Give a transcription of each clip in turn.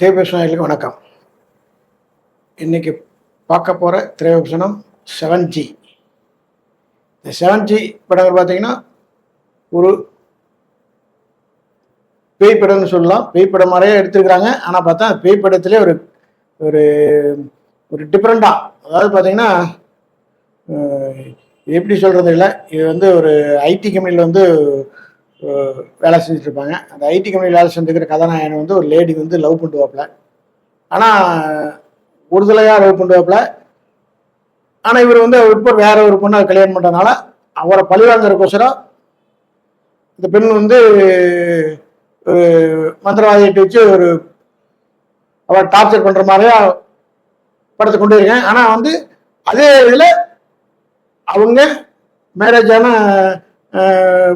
திரைபேஷனுக்கு வணக்கம். இன்னைக்கு பார்க்க போகிற திரைபேஷனம் செவன் ஜி இந்த செவன் ஜி படங்கள் பார்த்தீங்கன்னா ஒரு பேய் படம்னு சொல்லலாம். பேய் படம் மாதிரியே எடுத்துருக்குறாங்க. ஆனால் பார்த்தா பேய் படத்திலே ஒரு ஒரு ஒரு டிஃப்ரெண்ட்டாக அதாவது பார்த்தீங்கன்னா எப்படி சொல்கிறது இல்லை இது வந்து ஒரு ஐடி கம்பெனியில் வந்து வேலை செஞ்சுட்டு இருப்பாங்க அந்த ஐடி கம்பெனியில் வேலை செஞ்சுருக்கிற கதாநாயகன் வந்து ஒரு லேடி வந்து லவ் பண்ணுவாப்புல. ஆனால் ஒருதலையாக லவ் பண்ணுவாப்புல. ஆனால் இவர் வந்து இப்போ வேற ஒரு பொண்ணை கல்யாணம் பண்ணுறதுனால அவரை பழிவாங்கிறக்கோசரம் இந்த பெண் வந்து ஒரு மந்திரவாதிகிட்ட வச்சு ஒரு அவரை டார்ச்சர் பண்ணுற மாதிரியா படத்தை கொண்டு இருக்கேன் ஆனால் வந்து அதே இதில் அவங்க மேரேஜான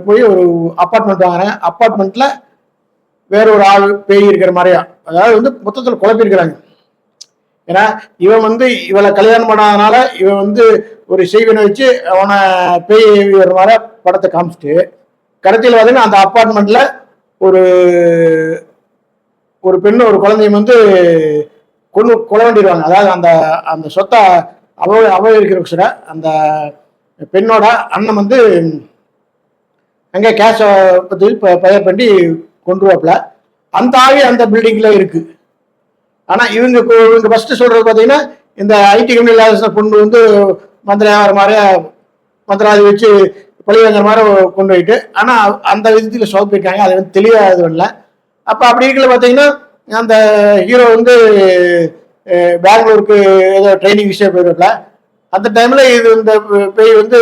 போய் ஒரு அப்பார்ட்மெண்ட் வாங்குறேன். அப்பார்ட்மெண்ட்டில் வேற ஒரு ஆள் பேய் இருக்கிற மாதிரியா? அதாவது வந்து மொத்தத்தில் குழப்பியிருக்கிறாங்க. ஏன்னா இவன் வந்து இவளை கல்யாணம் பண்ணாதனால இவன் வந்து ஒரு செய்வனை வச்சு அவனை பேய் வர மாதிரி படத்தை காமிச்சிட்டு கடைசியில் பார்த்தீங்கன்னா அந்த அப்பார்ட்மெண்ட்ல ஒரு ஒரு பெண்ணு ஒரு குழந்தையும் வந்து கொண்டு கொலை வேண்டிடுவாங்க அதாவது அந்த அந்த சொத்தை அவ அவ இருக்கிற சில அந்த பெண்ணோட அண்ணன் வந்து அங்கே கேஷை பற்றி பயர் பண்ணி கொண்டுருவாப்புல. அந்த ஆவி அந்த பில்டிங்கில் இருக்குது ஆனால் இவங்க இவங்க ஃபஸ்ட்டு சொல்கிறது பார்த்தீங்கன்னா இந்த ஐடி கம்பெனியில் பொண்ணு வந்து மந்திரியாகிற மாதிரியா மந்திராதி வச்சு பழிவாங்கிற மாதிரி கொண்டு போயிட்டு ஆனால் அந்த விதத்துல போயிருக்காங்க. அது வந்து தெளிவாக இது இல்லை. அப்போ அப்படி இருக்கல பார்த்தீங்கன்னா அந்த ஹீரோ வந்து பெங்களூருக்கு ஏதோ ட்ரைனிங் விஷயம் போயிருக்கல அந்த டைமில் இது இந்த பேய் வந்து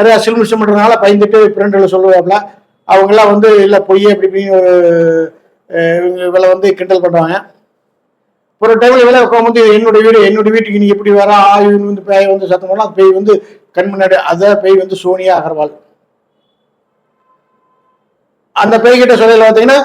நிறைய சில்மிஷம் பண்றதுனால பயந்துட்டு ஃப்ரெண்டில் சொல்லுவாப்ல அவங்கெல்லாம் வந்து இல்லை பொய் அப்படி இப்படின்னு ஒரு இவங்க இவளை வந்து கிண்டல் பண்ணுவாங்க. ஒரு டைமில் இவளை உட்காந்து என்னுடைய வீடு என்னுடைய வீட்டுக்கு நீ எப்படி வர ஆயுன்னு வந்து பேய் வந்து சத்தம் பண்ணலாம் பேய் வந்து கண் முன்னாடி அதை பேய் வந்து சோனியா அகர்வால். அந்த பேய் சொல்லையில் பார்த்தீங்கன்னா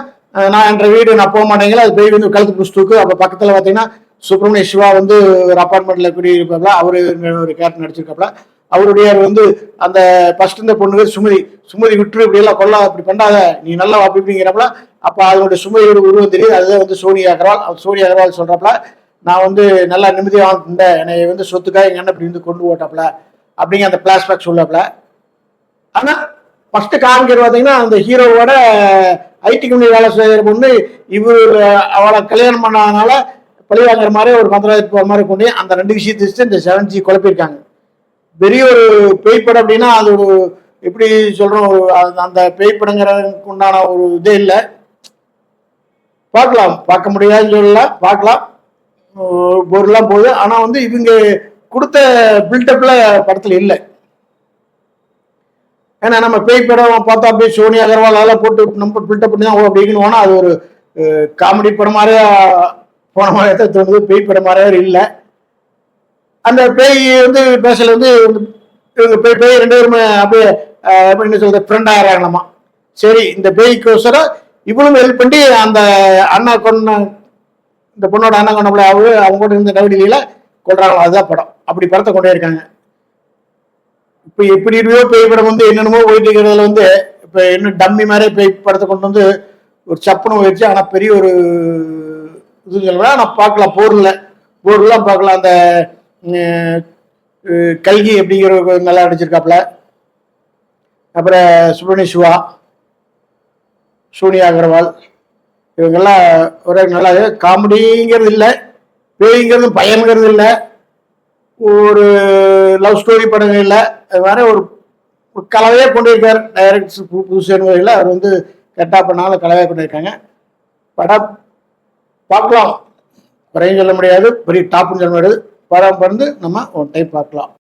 நான் என்ற வீடு நான் போக மாட்டேங்களா அது பேய் வந்து கழுத்து புஸ்துக்கு அப்போ பக்கத்தில் பார்த்தீங்கன்னா சுப்பிரமணிய சிவா வந்து ஒரு அப்பார்ட்மெண்ட்டில் குடியிருப்பாப்ல அவரு ஒரு கேரக்டர் நடிச்சிருக்காப்ல அவருடைய வந்து அந்த ஃபர்ஸ்ட் இந்த பொண்ணு சுமதி. சுமதி விட்டுரு இப்படி எல்லாம் கொல்ல அப்படி பண்ணாத நீ நல்லா அப்படி அப்போ அப்ப அதனுடைய சுமதியோட உருவம் தெரியுது. அதுதான் வந்து சோனியா அகர்வால். சோனியா அகர்வால் சொல்றப்பல நான் வந்து நல்லா நிம்மதியாக இருந்தேன் என்னை வந்து சொத்துக்காக எங்கள் அண்ணன் இப்படி வந்து கொண்டு போட்டாப்ல அப்படிங்கிற அந்த பிளாஷ்பேக் சொல்லப்பல ஆனா ஃபர்ஸ்ட் காமிக்கிறது பார்த்தீங்கன்னா அந்த ஹீரோவோட ஐடி கம்பெனி வேலை செய்கிற பொண்ணு இவர் அவளை கல்யாணம் பண்ணாதனால பழி வாங்குற மாதிரி ஒரு மந்திராஜ் போகிற மாதிரி கொண்டு அந்த ரெண்டு விஷயத்தை இந்த செவன் ஜி குழப்பியிருக்காங்க. பெரிய ஒரு பேய் படம் அப்படின்னா அது ஒரு எப்படி சொல்றோம் ஒரு அந்த- அந்த பேய் படங்கிறதுக்கு உண்டான ஒரு இதே இல்லை. பார்க்கலாம். பார்க்க முடியாதுன்னு சொல்லல. பார்க்கலாம். ஒரு பொருளாம் போகுது. ஆனால் வந்து இவங்க கொடுத்த பில்டப்பில் படத்தில் இல்லை. ஏன்னா நம்ம பேய் படம் பார்த்தா அப்படியே சோனி அகர்வால் அதெல்லாம் போட்டு நம்ம பில்டப் பண்ணி தான் அப்படின்னு போனா அது ஒரு காமெடி படம் மாதிரியா போன மாதிரி தான் தோணுது. பேய் படம் மாதிரியே இல்லை. அந்த பேய் வந்து பேசல வந்து இவங்க பேய் பேய் ரெண்டு பேருமே அப்படியே என்ன சொல்றது ஃப்ரெண்ட் ஆகிறாங்களாமா சரி இந்த பேய்க்கோசரம் இவளும் ஹெல்ப் பண்ணி அந்த அண்ணா கொன்ன இந்த பொண்ணோட அண்ணா கொண்டப்பல அவங்க அவங்க கூட இருந்த நவடியில கொள்றாங்களோ அதுதான் படம். அப்படி படத்தை கொண்டே இருக்காங்க இப்போ எப்படி இருக்கோ பேய் படம் வந்து என்னென்னமோ போயிட்டு இருக்கிறதுல வந்து இப்போ இன்னும் டம்மி மாதிரி பேய் படத்தை கொண்டு வந்து ஒரு சப்புன்னு போயிடுச்சு ஆனால் பெரிய ஒரு இது சொல்லுவேன் ஆனால் பார்க்கலாம் போர்ல. போர்லாம் பார்க்கலாம் அந்த கல்கி அப்படிங்கிற நல்லா நடிச்சிருக்காப்புல. அப்புறம் சுப்பிரமணிய சிவா சோனியா அகர்வால் இவங்கெல்லாம் ஒரே நல்லா காமெடிங்கிறது இல்லை பேய்ங்கிறது பயங்கிறது இல்லை ஒரு லவ் ஸ்டோரி படங்கள் இல்லை அது மாதிரி ஒரு ஒரு கலவையே கொண்டு இருக்கார் டைரக்ட் புதுசு வகையில் அவர் வந்து கெட்டா பண்ணாலும் கலவையாக கொண்டு இருக்காங்க படம் பார்க்கலாம். குறையும் சொல்ல முடியாது பெரிய டாப்புன்னு சொல்ல முடியாது. படம் வந்து நம்ம ஒன் டைப் பார்க்கலாம்.